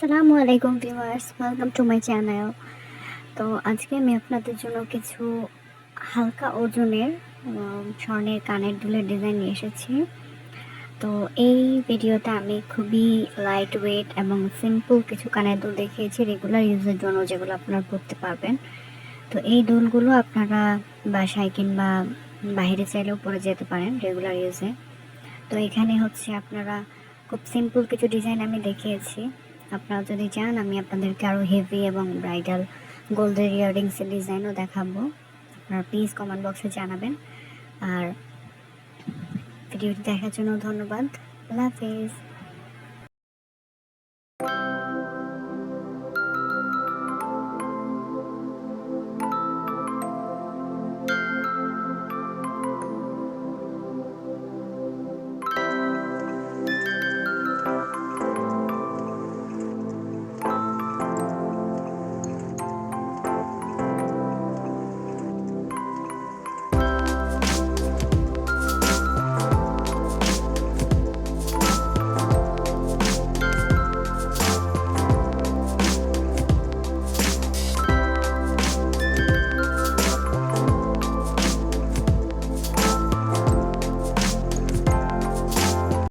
আসসালামু আলাইকুম viewers welcome to my channel তো আজকে আমি আপনাদের জন্য কিছু হালকা ওজনের স্বর্ণের কানের দুলের ডিজাইন নিয়ে এসেছি। তো এই ভিডিওতে আমি খুবই লাইট ওয়েট এবং সিম্পল কিছু কানের দুল দেখিয়েছি রেগুলার ইউজের জন্য যেগুলো আপনারা পরতে পারবেন। তো এই দুলগুলো আপনারা বাসায় কিংবা বাইরে চাইলেও পরে যেতে পারেন রেগুলার ইউজে তো এখানে হচ্ছে আপনারা খুব সিম্পল কিছু ডিজাইন আমি দেখিয়েছি। আপনারা যদি চান, আমি আপনাদেরকে আরও হেভি এবং ব্রাইডাল গোল্ডের ইয়াররিংসের ডিজাইনও দেখাবো। আপনারা প্লিজ কমেন্ট বক্সে জানাবেন। আর ভিডিওটি দেখার জন্য ধন্যবাদ। আল্লাহ হাফিজ।